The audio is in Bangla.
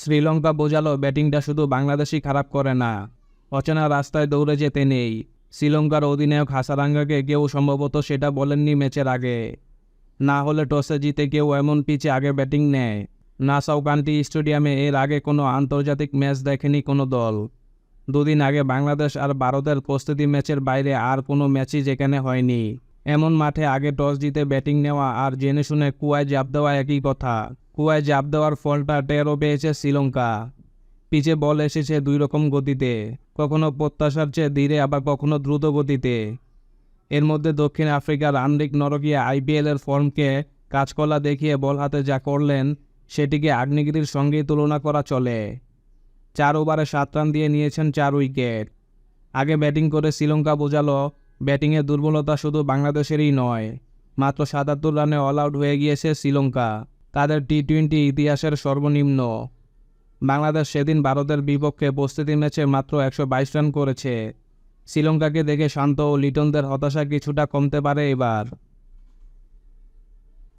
শ্রীলঙ্কা বোঝালো ব্যাটিংটা শুধু বাংলাদেশই খারাপ করে না। অচেনা রাস্তায় দৌড়ে যেতে নেই। শ্রীলঙ্কার অধিনায়ক হাসারাঙ্গাকে কেউ সম্ভবত সেটা বলেননি ম্যাচের আগে। না হলে টসে জিতে কেউ এমন পিচে আগে ব্যাটিং নেয়। নাসাউ কান্ট্রি স্টেডিয়ামে এর আগে কোনো আন্তর্জাতিক ম্যাচ দেখেনি কোনো দল। দুদিন আগে বাংলাদেশ আর ভারতের প্রস্তুতি ম্যাচের বাইরে আর কোনো ম্যাচই যেখানে হয়নি। এমন মাঠে আগে টস জিতে ব্যাটিং নেওয়া আর জেনে শুনে কুয়ায় জাপ দেওয়া একই কথা। কুয়ায় জাপ দেওয়ার ফলটা টেরও পেয়েছে শ্রীলঙ্কা। পিচে বল এসেছে দুই রকম গতিতে, কখনো প্রত্যাশার চেয়ে ধীরে, আবার কখনো দ্রুত গতিতে। এর মধ্যে দক্ষিণ আফ্রিকার আন্দ্রিক নরকিয়া আইপিএলের ফর্মকে কাজকলা দেখিয়ে বল হাতে যা করলেন, সেটিকে আগ্নেয়গিরির সঙ্গেই তুলনা করা চলে। চার ওভারে সাত রান দিয়ে নিয়েছেন চার উইকেট। আগে ব্যাটিং করে শ্রীলঙ্কা বোঝালো, ব্যাটিংয়ের দুর্বলতা শুধু বাংলাদেশেরই নয়, মাত্র সাতাত্তর রানে অল আউট হয়ে গিয়েছে শ্রীলঙ্কা। তাদের টি টোয়েন্টি ইতিহাসের সর্বনিম্ন। বাংলাদেশ সেদিন ভারতের বিপক্ষে প্রস্তুতি ম্যাচে মাত্র একশো বাইশ রান করেছে। শ্রীলঙ্কাকে দেখে শান্ত ও লিটনদের হতাশা কিছুটা কমতে পারে এবার।